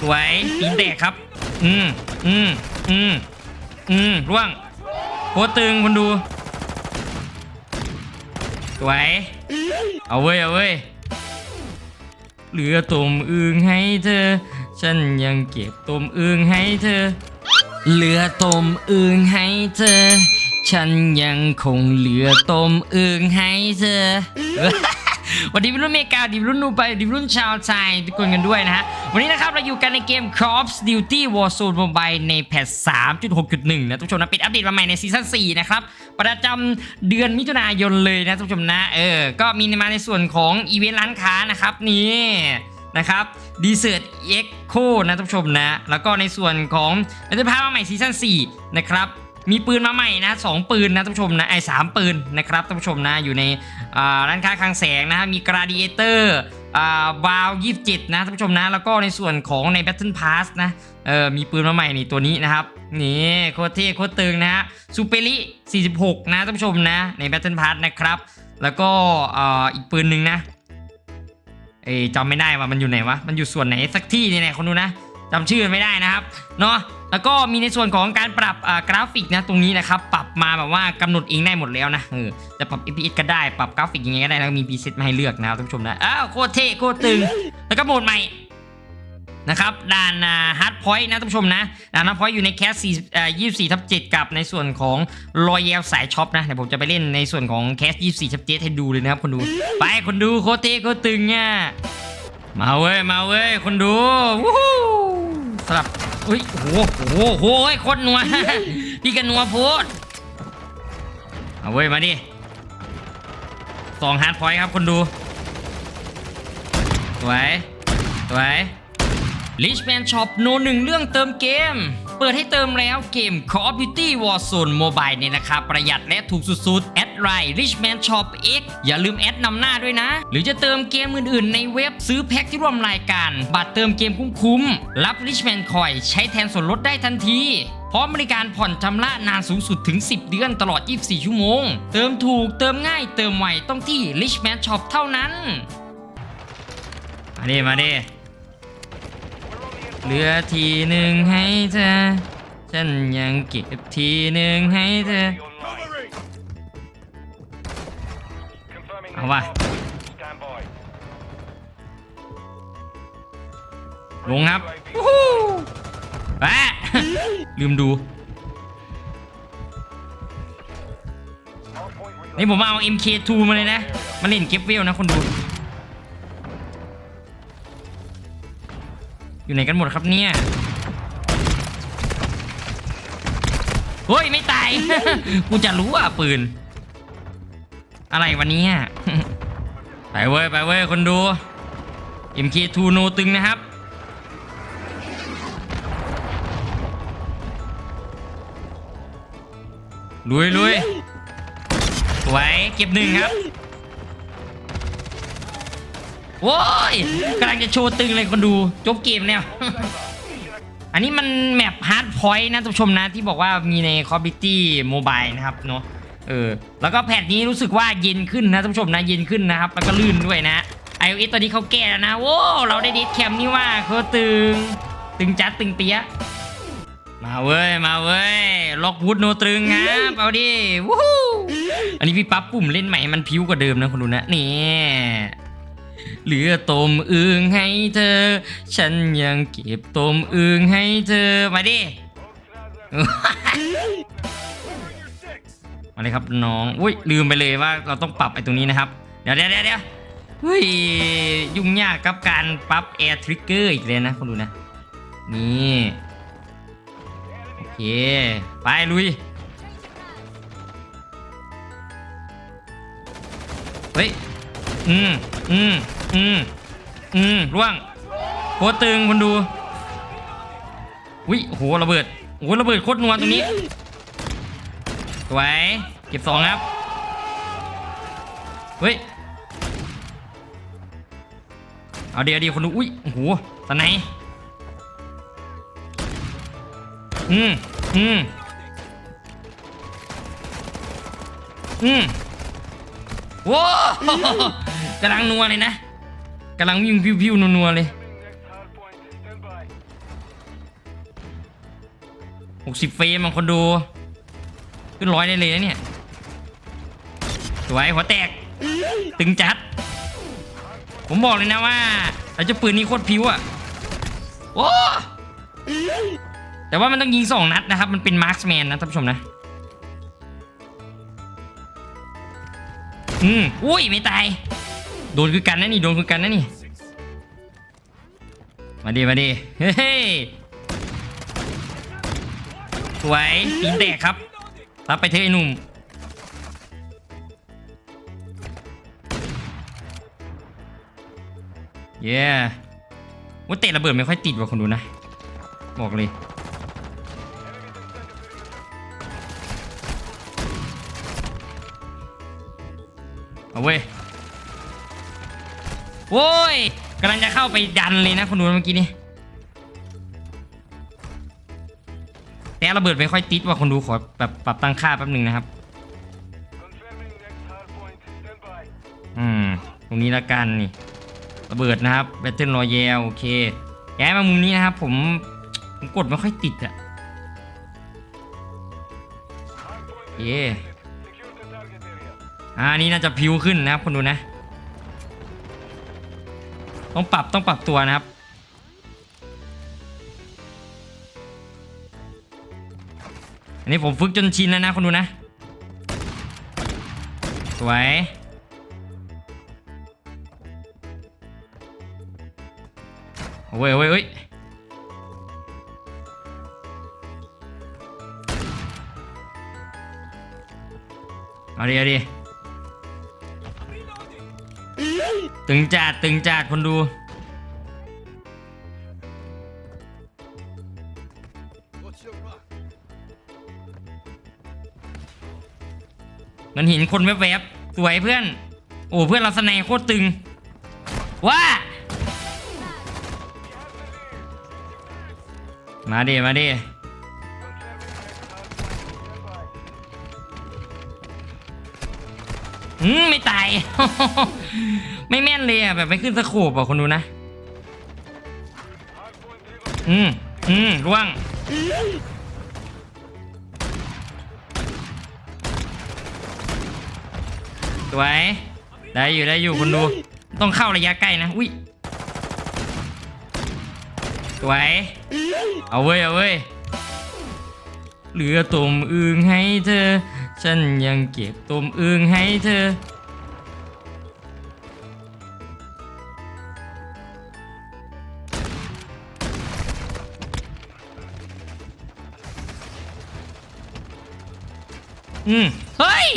สวยปีนแตกครับ อืมอืมอืมอืมร่วงโคตรตึงคุณดู สวย เอาเว้ย เอาเว้ยเหลือตุ่มอึงให้เธอ ฉันยังเก็บตุ่มอึงให้เธอ เหลือต้มอึงให้เธอ ฉันยังคงเหลือต้มอึงให้เธอ วันนี้เป็นรุ่นเมกาดิบรุ่นนูไปดิบรุ่นชาวไทยทุกคนกันด้วยนะฮะ วันนี้นะครับเราอยู่กันในเกม Call of Duty Warzone Mobile ในแพท3.6.1 นะทุกชมนะเป็นอัปเดตมาใหม่ในซีซั่น4นะครับ ประจำเดือนมิถุนายนเลยนะทุกชมนะ เออ ก็มีมาในส่วนของอีเวนต์ร้านค้านะครับนี่นะครับดีเซอร์เอ็กโคนะท่านผู้ชมนะ แล้วก็ในส่วนของเราจะพามาใหม่ซีซั่น4นะครับมีปืนมาใหม่นะสองปืนนะท่านผู้ชมนะไอ้สามปืนนะครับท่านผู้ชมนะอยู่ใน ร้านค้าคลังแสงนะฮะมีกราดิเอเตอร์อ่าบาวยี่สิบเจ็ดนะท่านผู้ชมนะ แล้วก็ในส่วนของใน Battle Pass นะเออมีปืนมาใหม่นี่ตัวนี้นะครับ นี่โคตรเท่โคตรตึงนะฮะซูเปริ46 นะท่านผู้ชมนะใน Battle Pass นะครับ แล้วก็อ่าอีกปืนหนึ่งนะเอ้จำไม่ได้ว่ามันอยู่ไหนวะ มันอยู่ส่วนไหนสักที่นี่แหละคนดูนะ จำชื่อไม่ได้นะครับเนาะแล้วก็มีในส่วนของการปรับอ่ากราฟิกนะตรงนี้นะครับปรับมาแบบว่ากำหนดเองได้หมดแล้วนะเออจะปรับ FPS ก็ได้ปรับกราฟิกยังไงก็ได้แล้วมี preset มาให้เลือกนะครับท่านผู้ชมนะอ้าวโคตรเท่โคตรตึงแล้วก็โหมดใหม่นะครับด่านฮาร์ดพอยต์นะท่านผู้ชมนะด่านฮาร์ดพอยต์อยู่ในแคสสี่ยี่สี่ทับเจ็ดกับในส่วนของรอย a l สายช็อปนะเดี๋ยวผมจะไปเล่นในส่วนของแคสยี่สี่ทับเจ็ดให้ดูเลยนะครับคนดู ไปคนดูโคตรเท่โคตรตึงอะมาเว้ยมาเว้ยคนดูวู้ฮู้ สลับอุ้ยโอ้โหโอ้โหโอ้โหเฮ้ยโคตรนัวพี่กันนัวโพดมาเว้ยมาดิสองฮาร์ดพอยต์ครับคนดูสวยสวย Richman Shop โนหนึ่งเรื่องเติมเกม เปิดให้เติมแล้วเกม Call of Duty Warzone Mobile เนี่ยนะครับ ประหยัดและถูกสุดๆแอด ไลน์ Richman Shop X อย่าลืมแอดนำหน้าด้วยนะ หรือจะเติมเกมอื่นๆ ในเว็บซื้อแพ็คที่ร่วมรายการ บัตรเติมเกมคุ้มๆ รับ Richman Coin ใช้แทนส่วนลดได้ทันที พร้อมบริการผ่อนชำระนานสูงสุดถึง 10 เดือนตลอด 24 ชั่วโมง เติมถูกเติมง่ายเติมไวต้องที่ Richman Shop เท่านั้น มาดิมาดิเหลือทีหนึ่งให้เธอฉันยังเก็บทีหนึ่งให้เธอ เอาว่ะลงครับวู้ฮู้แปะลืมดู นี่ผมเอา MK2 มาเลยนะ มาเล่นเก็บเวลนะคนดู อยู่ไหนกันหมดครับเนี่ยเฮ้ย ไม่ตาย กูจะรู้อะปืน อะไรวันนี้ไปเว้ยไปเว้ยคนดู MK2 โนตึงนะครับลุยลุยสวยเก็บหนึ่งครับโว้ยกำลังจะโชว์ตึงเลยคนดูจบเกมแล้ว อันนี้มันแมปฮาร์ดพอยต์นะท่านผู้ชมนะที่บอกว่ามีใน Call of Duty Mobile นะครับเนาะ เออ แล้วก็แพทนี้รู้สึกว่าเย็นขึ้นนะท่านผู้ชมนะ เย็นขึ้นนะครับ แล้วก็ลื่นด้วยนะ iOS ตอนนี้เขาแก้แล้วนะ โว้เราได้ดิสแคมนี่ว่าเขาตึง ตึงจัดตึงเปียมาเว้ย มาเว้ย ล็อกวูดโนตรึงครับเอาดิวู้ฮู้อันนี้พี่ปั๊บปุ่มเล่นใหม่มันพิ้วกว่าเดิมนะคุณดูนะ นี่เหลือต้มอึงให้เธอ ฉันยังเก็บต้มอึงให้เธอ มาดิ มาเลยครับน้องอุ้ยลืมไปเลยว่าเราต้องปรับไอ้ตรงนี้นะครับ เดี๋ยวเดี๋ยวเดี๋ยวเฮ้ยยุ่งยากกับการปรับแอร์ทริกเกอร์อีกเลยนะคุณดูนะ นี่โอเค ไปลุย เฮ้ย อืมอืมอืมอืมร่วงโคตรตึงคนดูวิโอ้โหระเบิดโหระเบิดโคตรนัวตรงนี้ สวยเก็บสองครับเฮ้ยเอาเดี๋ยวเดียวคนดูอุ้ยโอ้โหตอนไหนอืมอืมอืมว้าวกำลังนัวเลยนะกำลังวิ่งพิวๆนัวๆเลยหกสิบเฟรมบางคนดู ขึ้นร้อยได้เลยนะเนี่ยสวยหัวแตก ตึงจัด ผมบอกเลยนะว่าเราจะปืนนี้โคตรพิ้วอะโอ้แต่ว่ามันต้องยิงสองนัดนะครับ มันเป็นมาร์คแมนนะท่านผู้ชมนะ อืมอุ้ย ไม่ตาย โดนคือกันนะนี่ โดนคือกันนะนี่ มาดีมาดีเฮ้ยสวยตีนแตกครับ รับไปเถอะไอ้หนุ่ม เย้ว่าเตะระเบิดไม่ค่อยติดว่ะคนดูนะ บอกเลย เอาเว้ยโว้ยกำลังจะเข้าไปดันเลยนะคนดูเมื่อกี้นี้ ระเบิดไม่ค่อยติดว่ะคนดูขอแบบปรับตั้งค่าแป๊บหนึ่งนะครับ อืม ตรงนี้ละกันนี่ ระเบิดนะครับแบตเทิลรอยัลโอเคย้ายมามุมนี้นะครับผมผมกดไม่ค่อยติดอะเย่อ่านี่น่าจะพิวขึ้นนะครับคนดูนะ ต้องปรับต้องปรับตัวนะครับ อันนี้ผมฝึกจนชินแล้วนะคนดูนะ สวยเอาเว้ยเอาเว้ยเว้ยเอาดิเอาดิตึงจัดตึงจัดคนดู มันเห็นคนแวบๆสวยเพื่อน โอ้เพื่อนเราสนโคตรตึง ว้า มาดิมาดิอืมไม่ตาย ไม่แม่นเลยอะแบบไม่ขึ้นสโคบอะคนดูนะ อืมอืมร่วง สวย ได้อยู่ได้อยู่คนดู ต้องเข้าระยะใกล้นะ อุ้ยสวย เอาเว้ยเอาเว้ย เหลือตุ่มอึงให้เธอ ฉันยังเก็บตุ่มอึงให้เธอ อืม เฮ้ย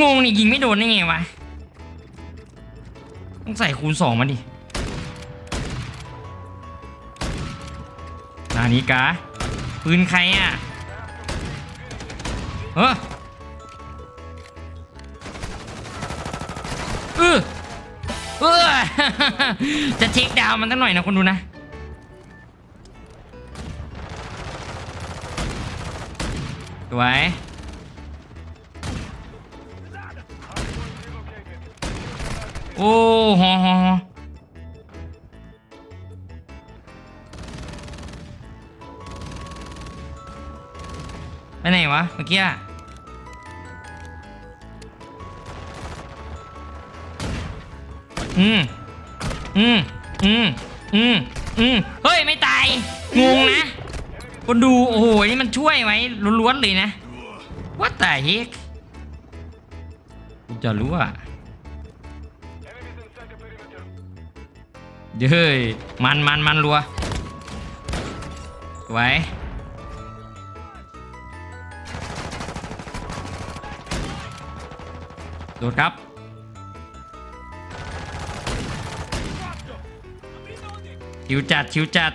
งงนี่ยิงไม่โดนได้ไงวะ ต้องใส่คูณสองมาดินานี้กาปืนใครอะเออเออเออจะเทคดาวมันตั้งหน่อยนะคนดูนะสวย โอ้ฮอฮอไปไหนวะเมื่อกี้อะอืม อืม อืม อืม อืม เฮ้ย ไม่ตาย งงนะคนดู โอ้โห นี่มันช่วยไว้ล้วนๆเลยนะ What the heck กูจะรู้อะ เย้ยมันมันมันรัวไว้โดดครับ ชิวจัด ชิวจัด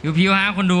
พิวพิวฮะคนดู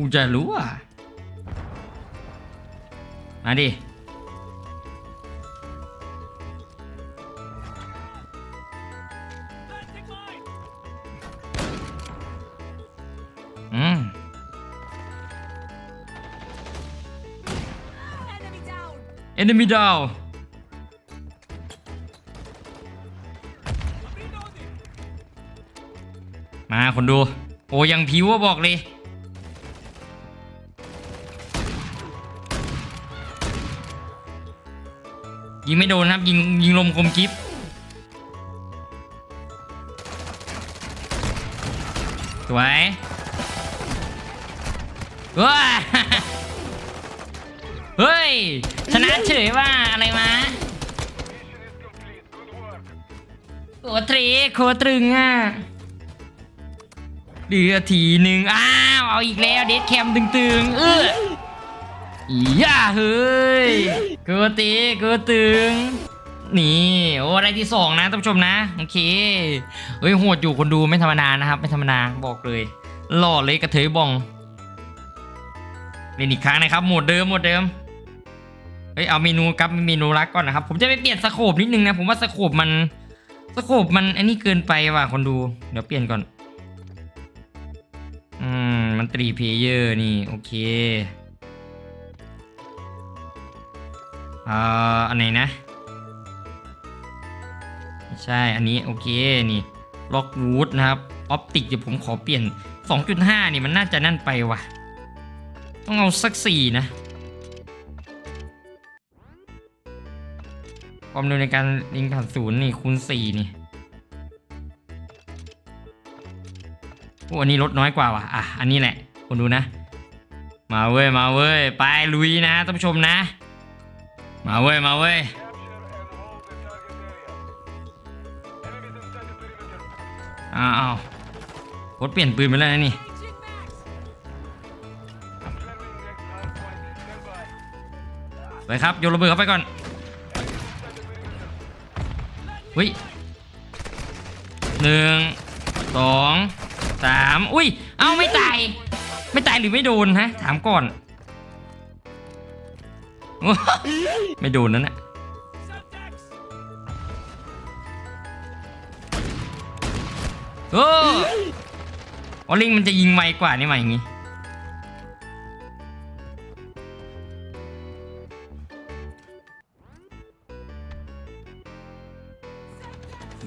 กูจะรู้อะ มาดิ อืม Enemy down! enemy down มาคนดู โอ้ยังผิวอะบอกเลย ยิงไม่โดนครับยิงยิงลมคมกิฟสวยว้าเฮ้ย ชนะเฉยว่าอะไรมาโคตรีโคตรึงอะเดือทีหนึ่งอ้าว เอาอีกแล้ว เดทแคมตึงๆ เออ ย่าเฮ้ยโกตีโกตึง นี่โอ้อะไรที่สองนะท่านผู้ชมนะโอเคเฮ้ยโหดอยู่คนดูไม่ธรรมดานะครับ ไม่ธรรมดาบอกเลย หล่อเลยกระเทยบองเล่นอีกครั้งนะครับหมดเดิมหมดเดิมเฮ้ยเอาเมนูกับเมนูรักก่อนนะครับ ผมจะไปเปลี่ยนสโคปนิดนึงนะผมว่าสโคปมันสโคปมันอันนี้เกินไปว่ะคนดู เดี๋ยวเปลี่ยนก่อน อืมมันตรีเพเยอร์นี่ โอเค อ่าอันไหนนะไม่ใช่อันนี้โอเคนี่ล็อกวูดนะครับออปติกเดี๋ยวผมขอเปลี่ยน 2.5 นี่มันน่าจะนั่นไปว่ะ ต้องเอาสักสี่นะ ความเร็วในการยิงผ่านศูนย์นี่คูณสี่นี่โอ้อันนี้ลดน้อยกว่าว่ะ อะ อันนี้แหละคุณดูนะ มาเว้ย มาเว้ย ไปลุยนะท่านผู้ชมนะ มาเว้ย มาเว้ย อ้าวอ้าวกดเปลี่ยนปืนไปแล้วนะนี่ ไปครับ โยนระเบิดเข้าไปก่อนเฮ้ยหนึ่งสองสามอุ้ย เอ้าไม่ตาย ไม่ตายหรือไม่โดนฮะ ถามก่อน ไม่โดนนั่นแหละโอ้ออลิงมันจะยิงไวกว่านี่หมาอย่างงี้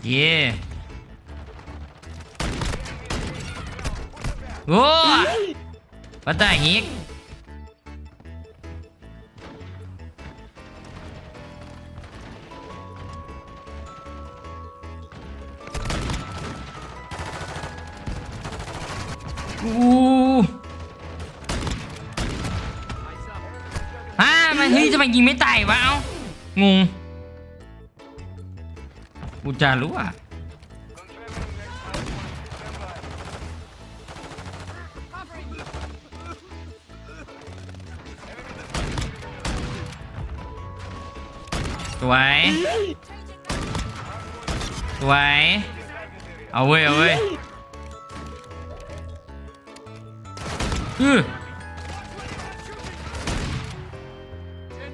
เย่โอ้ปัตตาฮิก ฮ่ามันเฮ้ยจะมายิงไม่ตายวะเอ้างงกูจะรู้อะสวยสวยเอาเว้ยเอาเว้ย อือ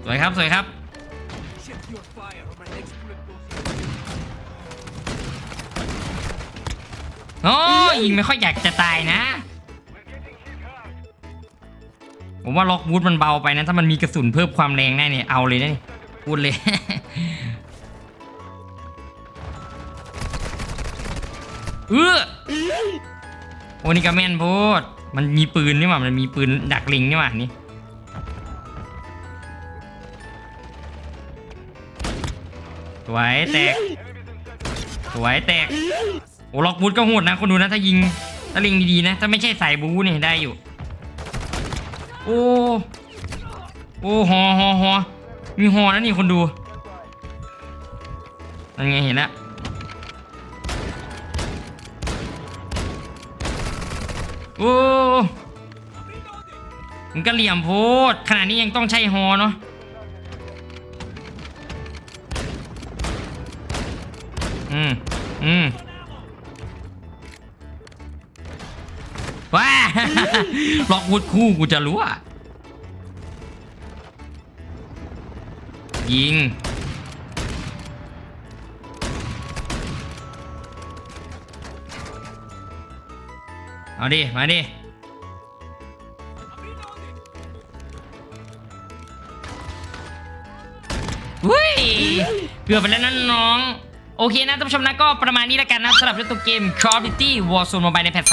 สวยครับ สวยครับ โอ้ยิงไม่ค่อยอยากจะตายนะ ผมว่าล็อกวูดมันเบาไปนะ ถ้ามันมีกระสุนเพิ่มความแรงได้เนี่ย เอาเลยนะนี่พูดเลย เออโอ้นี่ก็แม่นโพด มันมีปืนนี่หว่ามันมีปืนดักลิงนี่หว่านี่สวยแตกสวยแตกโอ้ล็อกบูทก็โหดนะคนดูนะถ้ายิงถ้าลิงดีๆนะ ถ้าไม่ใช่สายบูเนี่ยได้อยู่ โอ้โอ้ฮอฮอฮอมีฮอนะนี่คนดูนั่นไงเห็นแล้ว โอ้มันก็เหลี่ยมโพดขนาดนี้ยังต้องใช้ฮอเนาะอืมอืมว้าล็อกวุดคู่กูจะรู้อะยิง เอาดิ มาดิอุ้ยเกือบไปแล้วนะน้อง โอเคนะท่านผู้ชมนะก็ประมาณนี้แล้วกันนะสำหรับเรื่องตัวเกม Call of Duty Warzone Mobile ในแพท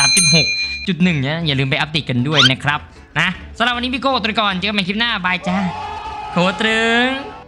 3.6.1เนี่ยอย่าลืมไปอัปเดตกันด้วยนะครับ นะสำหรับวันนี้พี่โก้ตัวก่อนเจอกันใหม่คลิปหน้า บายจ้าโคตรึง